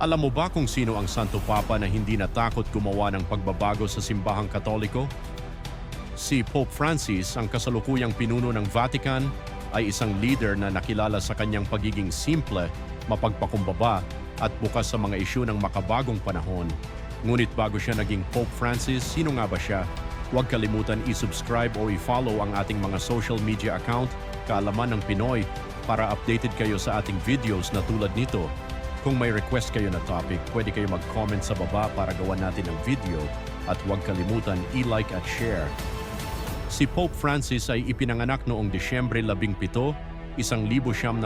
Alam mo ba kung sino ang Santo Papa na hindi natakot gumawa ng pagbabago sa simbahang katoliko? Si Pope Francis, ang kasalukuyang pinuno ng Vatican, ay isang leader na nakilala sa kanyang pagiging simple, mapagpakumbaba at bukas sa mga isyu ng makabagong panahon. Ngunit bago siya naging Pope Francis, sino nga ba siya? Huwag kalimutan i-subscribe o i-follow ang ating mga social media account, Kaalaman ng Pinoy, para updated kayo sa ating videos na tulad nito. Kung may request kayo na topic, pwede kayo mag-comment sa baba para gawa natin ang video at huwag kalimutan i-like at share. Si Pope Francis ay ipinanganak noong Disyembre 17, 1936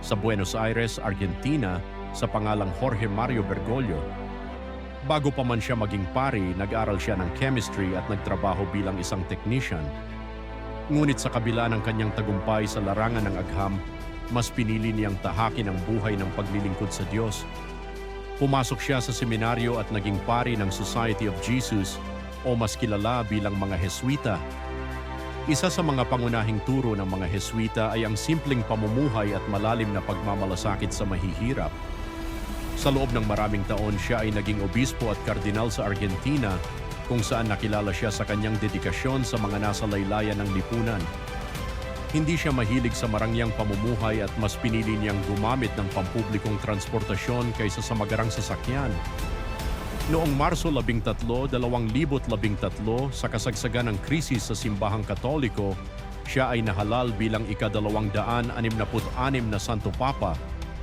sa Buenos Aires, Argentina sa pangalang Jorge Mario Bergoglio. Bago pa man siya maging pari, nag-aral siya ng chemistry at nagtrabaho bilang isang technician. Ngunit sa kabila ng kanyang tagumpay sa larangan ng agham, mas pinili niyang tahakin ang buhay ng paglilingkod sa Diyos. Pumasok siya sa seminaryo at naging pari ng Society of Jesus o mas kilala bilang mga Heswita. Isa sa mga pangunahing turo ng mga Heswita ay ang simpleng pamumuhay at malalim na pagmamalasakit sa mahihirap. Sa loob ng maraming taon siya ay naging obispo at kardinal sa Argentina kung saan nakilala siya sa kanyang dedikasyon sa mga nasa laylayan ng lipunan. Hindi siya mahilig sa marangyang pamumuhay at mas pinili niyang gumamit ng pampublikong transportasyon kaysa sa magarang sasakyan. Noong Marso 13, 2013 sa kasagsagan ng krisis sa simbahang katoliko, siya ay nahalal bilang ika-266 na Santo Papa.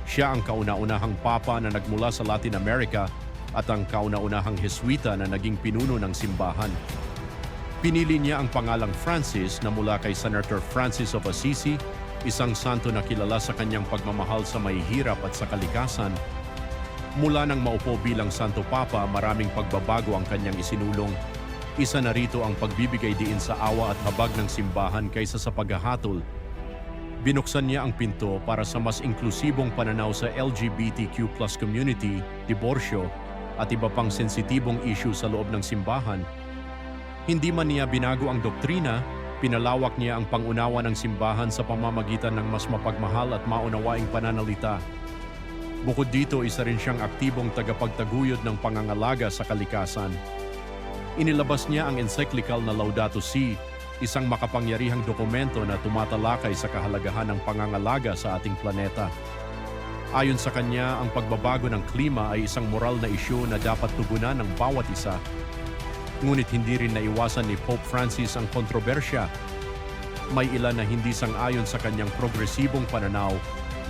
Siya ang kauna-unahang Papa na nagmula sa Latin America at ang kauna-unahang Heswita na naging pinuno ng simbahan. Pinili niya ang pangalang Francis na mula kay Senator Francis of Assisi, isang santo na kilala sa kanyang pagmamahal sa mahihirap at sa kalikasan. Mula nang maupo bilang Santo Papa, maraming pagbabago ang kanyang isinulong. Isa na rito ang pagbibigay diin sa awa at habag ng simbahan kaysa sa paghahatol. Binuksan niya ang pinto para sa mas inklusibong pananaw sa LGBTQ community, diborsyo, at iba pang sensitibong issue sa loob ng simbahan. Hindi man niya binago ang doktrina, pinalawak niya ang pangunawa ng simbahan sa pamamagitan ng mas mapagmahal at maunawaing pananalita. Bukod dito, isa rin siyang aktibong tagapagtaguyod ng pangangalaga sa kalikasan. Inilabas niya ang encyclical na Laudato Si, isang makapangyarihang dokumento na tumatalakay sa kahalagahan ng pangangalaga sa ating planeta. Ayon sa kanya, ang pagbabago ng klima ay isang moral na isyu na dapat tugunan ng bawat isa. Ngunit hindi rin naiwasan ni Pope Francis ang kontrobersya. May ilan na hindi sang-ayon sa kanyang progresibong pananaw,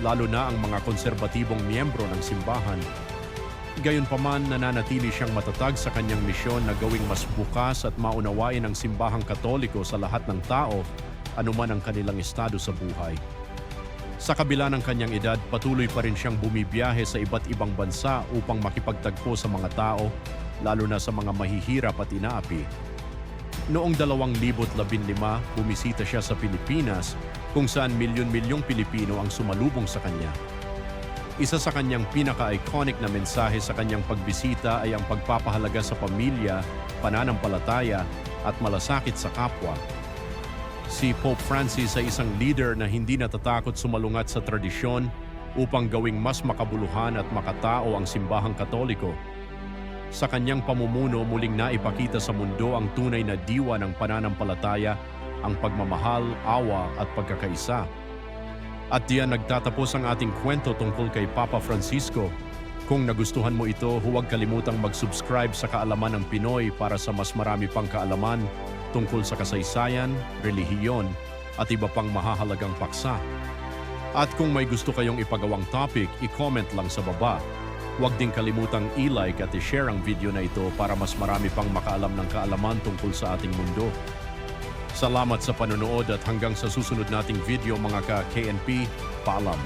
lalo na ang mga konserbatibong miyembro ng simbahan. Gayunpaman, nananatili siyang matatag sa kanyang misyon na gawing mas bukas at maunawain ang simbahang katoliko sa lahat ng tao, anuman ang kanilang estado sa buhay. Sa kabila ng kanyang edad, patuloy pa rin siyang bumibiyahe sa iba't ibang bansa upang makipagtagpo sa mga tao, lalo na sa mga mahihirap at inaapi. Noong 2015, bumisita siya sa Pilipinas kung saan milyon-milyong Pilipino ang sumalubong sa kanya. Isa sa kanyang pinaka-iconic na mensahe sa kanyang pagbisita ay ang pagpapahalaga sa pamilya, pananampalataya at malasakit sa kapwa. Si Pope Francis ay isang leader na hindi natatakot sumalungat sa tradisyon upang gawing mas makabuluhan at makatao ang simbahang katoliko. Sa kanyang pamumuno muling naipakita sa mundo ang tunay na diwa ng pananampalataya, ang pagmamahal, awa at pagkakaisa. At diyan nagtatapos ang ating kwento tungkol kay Papa Francisco. Kung nagustuhan mo ito, huwag kalimutang mag-subscribe sa Kaalaman ng Pinoy para sa mas marami pang kaalaman tungkol sa kasaysayan, relihiyon, at iba pang mahahalagang paksa. At kung may gusto kayong ipagawang topic, i-comment lang sa baba. Huwag din kalimutang i-like at i-share ang video na ito para mas marami pang makaalam ng kaalaman tungkol sa ating mundo. Salamat sa panonood at hanggang sa susunod nating video mga ka-KNP, paalam.